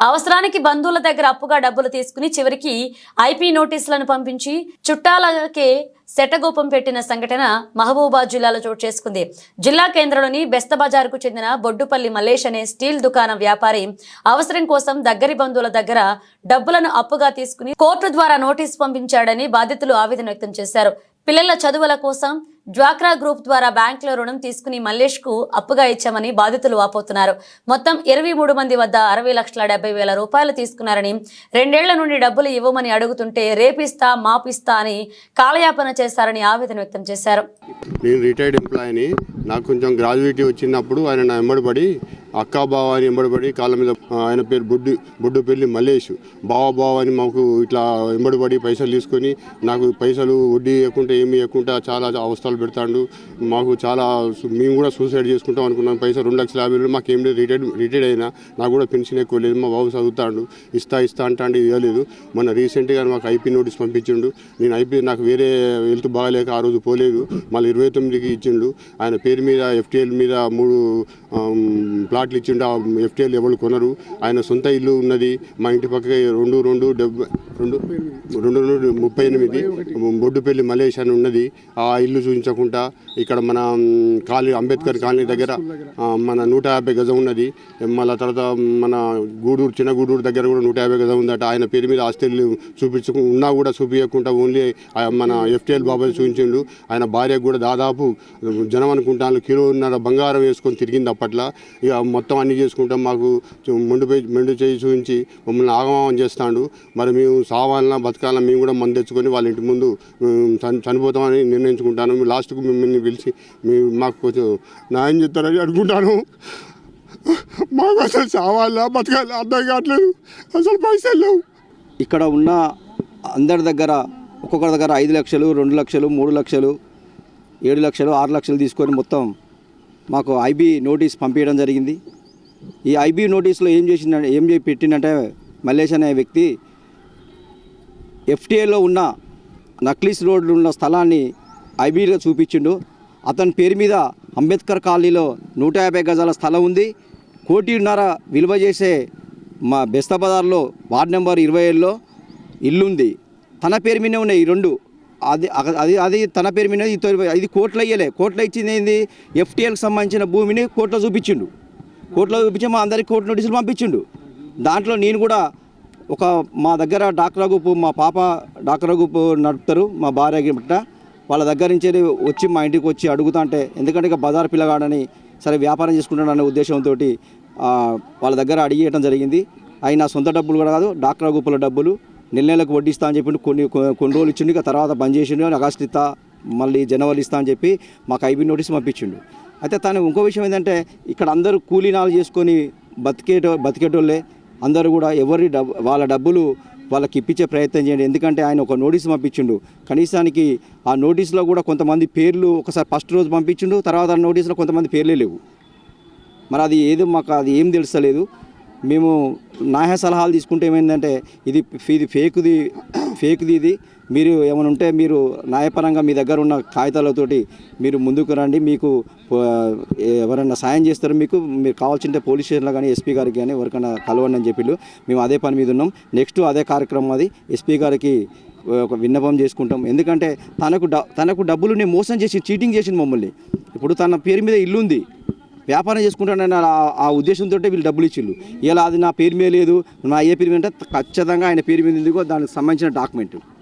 అవసరానికి బంధువుల దగ్గర అప్పుగా డబ్బులు తీసుకుని చివరికి ఐపీ నోటీసులను పంపించి చుట్టాలకే శటగోపం పెట్టిన సంఘటన మహబూబాద్ జిల్లాలో చోటు చేసుకుంది. జిల్లా కేంద్రంలోని బెస్త బజార్కు చెందిన బొడ్డుపల్లి మల్లేష్ అనే స్టీల్ దుకాణం వ్యాపారి అవసరం కోసం దగ్గరి బంధువుల దగ్గర డబ్బులను అప్పుగా తీసుకుని కోర్టు ద్వారా నోటీసు పంపించాడని బాధితులు ఆవేదన వ్యక్తం చేశారు. పిల్లల చదువుల కోసం డ్వాక్రా గ్రూప్ ద్వారా బ్యాంకులో రుణం తీసుకుని మల్లేష్కు అప్పుగా ఇచ్చామని బాధితులు వాపోతున్నారు. మొత్తం ఇరవై మూడు మంది వద్ద అరవై లక్షల డెబ్బై వేల రూపాయలు తీసుకున్నారని రెండేళ్ళ నుండి డబ్బులు ఇవ్వమని అడుగుతుంటే రేపిస్తా మాపిస్తా అని కాలయాపన చేశారని ఆవేదన వ్యక్తం చేశారు. నేను రిటైర్డ్ ఎంప్లాయీని నాకు కొంచెం గ్రాడ్యుయేటీ వచ్చినప్పుడు ఆయన నా ఎంబడిపడి అక్కా బావ అని ఎంబడిపడి కాళ్ళ మీద ఆయన పేరు బొడ్డు బొడ్డు పెళ్ళి మల్లేష్. బావ బావ అని మాకు ఇట్లా ఎంబడిపడి పైసలు తీసుకొని నాకు పైసలు వడ్డీ ఇవ్వకుండా ఏమి ఇవ్వకుండా చాలా అవస్థలు పెడతాడు. మాకు చాలా మేము కూడా సూసైడ్ చేసుకుంటాం అనుకున్నాం. పైసలు రెండు లక్షల యాభై వేలు మాకు ఏం లేదు రిటైర్డ్ రిటైర్డ్ అయినా నాకు కూడా పెన్షన్ ఎక్కువ లేదు. మా బాబు చదువుతాడు. ఇస్తా ఇస్తా అంటాడు ఇవ్వలేదు. మొన్న రీసెంట్గా మాకు ఐపీ నోటీస్ పంపించిండు. నేను ఐపీ నాకు వేరే హెల్త్ బాగాలేక ఆ రోజు పోలేదు. మళ్ళీ ఇరవై తొమ్మిదికి ఇచ్చిండు. ఆయన పేరు మీద ఎఫ్టీఎల్ మీద మూడు ప్లాట్లు ఇచ్చిండు. ఆ ఎఫ్టీఎల్ ఎవరు కొనరు. ఆయన సొంత ఇల్లు ఉన్నది. మా ఇంటి పక్కకి రెండు రెండు డెబ్బై రెండు రెండు రెండు ముప్పై ఎనిమిది బొడ్డుపల్లి మలేష్ అని ఉన్నది. ఆ ఇల్లు చూపించకుండా ఇక్కడ మన కాలనీ అంబేద్కర్ కాలనీ దగ్గర మన నూట యాభై గజం ఉన్నది. మళ్ళీ తర్వాత మన గూడూరు చిన్న గూడూరు దగ్గర కూడా నూట యాభై గజం ఉందట. ఆయన పేరు మీద ఆస్తిలు చూపించకు ఉన్నా కూడా చూపించకుండా ఓన్లీ మన ఎఫ్టీఎల్ బాబాయ్ చూపించిండు. ఆయన భార్యకు కూడా దాదాపు జనం అనుకుంటా దానిలో కిలోన్నర బంగారం వేసుకొని తిరిగింది అప్పట్లో ఇక మొత్తం అన్ని చేసుకుంటాం. మాకు చు- మొండు చేయి చూపించి మమ్మల్ని ఆగమాగం చేస్తాడు. మరి మేము సావాలన్నా బతకాలన్నా మేము కూడా మందు తెచ్చుకొని వాళ్ళ ఇంటి ముందు చని- చనిపోతామని నిర్ణయించుకుంటాను. లాస్ట్కు మిమ్మల్ని పిలిచి మేము మాకు కొంచెం న్యాయం చెప్తారని అనుకుంటాను. మాకు అసలు సావాలా బతకాలి అర్థం కావట్లేదు. అసలు పైసలు లేవు. ఇక్కడ ఉన్న అందరి దగ్గర ఒక్కొక్కరి దగ్గర ఐదు లక్షలు రెండు లక్షలు మూడు లక్షలు ఏడు లక్షలు ఆరు లక్షలు తీసుకొని మొత్తం మాకు ఐబీ నోటీస్ పంపించడం జరిగింది. ఈ ఐబీ నోటీస్లో ఏం చేసిందంటే ఏం చేసి పెట్టిందంటే మల్లేష్ అనే వ్యక్తి ఎఫ్టీఏలో ఉన్న నక్లీస్ రోడ్లో ఉన్న స్థలాన్ని ఐబీలో చూపించిండు. అతని పేరు మీద అంబేద్కర్ కాలనీలో నూట యాభై గజాల స్థలం ఉంది. కోటిన్నర విలువ చేసే మా బెస్తా బజార్లో వార్డ్ నెంబర్ ఇరవై ఏడులో ఇల్లుంది. తన పేరు మీద ఉన్నాయి ఈ రెండు అది అది అది తన పేరు మీద ఇది తొలి- ఇది కోట్లు ఇయ్యలే. కోర్టులో ఇచ్చింది ఏంది? ఎఫ్టీఎల్కి సంబంధించిన భూమిని కోట్లో చూపించిండు. కోర్టులో చూపించి మా అందరికి కోర్టు నోటీసులు పంపించిండు. దాంట్లో నేను కూడా ఒక మా దగ్గర డాక్టర్ గ్రూప్ మా పాప డాక్టర్ గ్రూప్ నడుపుతారు మా భార్య గిట్ట. వాళ్ళ దగ్గర నుంచి వచ్చి మా ఇంటికి వచ్చి అడుగుతా అంటే ఎందుకంటే ఇక బజార్ పిల్లగాడని సరే వ్యాపారం చేసుకుంటాడనే ఉద్దేశంతో వాళ్ళ దగ్గర అడిగేయటం జరిగింది. అవి నా సొంత డబ్బులు కూడా కాదు డాక్టర్ గ్రూపుల డబ్బులు. నెల నెలకు వడ్డిస్తా అని చెప్పి కొన్ని కొన్ని రోజులు ఇచ్చిండు. ఇక తర్వాత బంద్ చేసిండు. ఆగస్టు ఇస్తా మళ్ళీ జనవరి ఇస్తా అని చెప్పి మాకు ఐబీ నోటీస్ పంపించిండు. అయితే తను ఇంకో విషయం ఏంటంటే ఇక్కడ అందరూ కూలీనాలు చేసుకొని బతికేటో బతికేటోళ్ళే. అందరూ కూడా ఎవరి డబ్బు వాళ్ళ డబ్బులు వాళ్ళకి ఇప్పించే ప్రయత్నం చేయండి. ఎందుకంటే ఆయన ఒక నోటీస్ పంపించిండు. కనీసానికి ఆ నోటీస్లో కూడా కొంతమంది పేర్లు ఒకసారి ఫస్ట్ రోజు పంపించిండు. తర్వాత ఆ నోటీస్లో కొంతమంది పేర్లే లేవు. మరి అది ఏదో మాకు అది ఏం తెలుస్తలేదు. మేము న్యాయ సలహాలు తీసుకుంటే ఏమైందంటే ఇది ఇది ఫేక్ది ఫేక్ది ఇది. మీరు ఏమైనా ఉంటే మీరు న్యాయపరంగా మీ దగ్గర ఉన్న కాగితాలతోటి మీరు ముందుకు రండి. మీకు ఎవరైనా సాయం చేస్తారు మీకు మీరు కావాల్సింటే పోలీస్ స్టేషన్లో కానీ ఎస్పీ గారికి కానీ ఎవరికైనా కలవండి అని చెప్పిళ్ళు. మేము అదే పని మీద ఉన్నాం. నెక్స్ట్ అదే కార్యక్రమం అది. ఎస్పీ గారికి ఒక విన్నపం చేసుకుంటాం. ఎందుకంటే తనకు డ తనకు డబ్బులు మోసం చేసి చీటింగ్ చేసింది మమ్మల్ని. ఇప్పుడు తన పేరు మీద ఇల్లు ఉంది వ్యాపారం చేసుకుంటానని ఆ- ఆ ఉద్దేశంతో వీళ్ళు డబ్బులు ఇచ్చిళ్ళు. ఇలా అది నా పేరు మీద లేదు నా ఏ పేరు మీద అంటే ఖచ్చితంగా ఆయన పేరు మీద ఎందుకో దానికి సంబంధించిన డాక్యుమెంట్.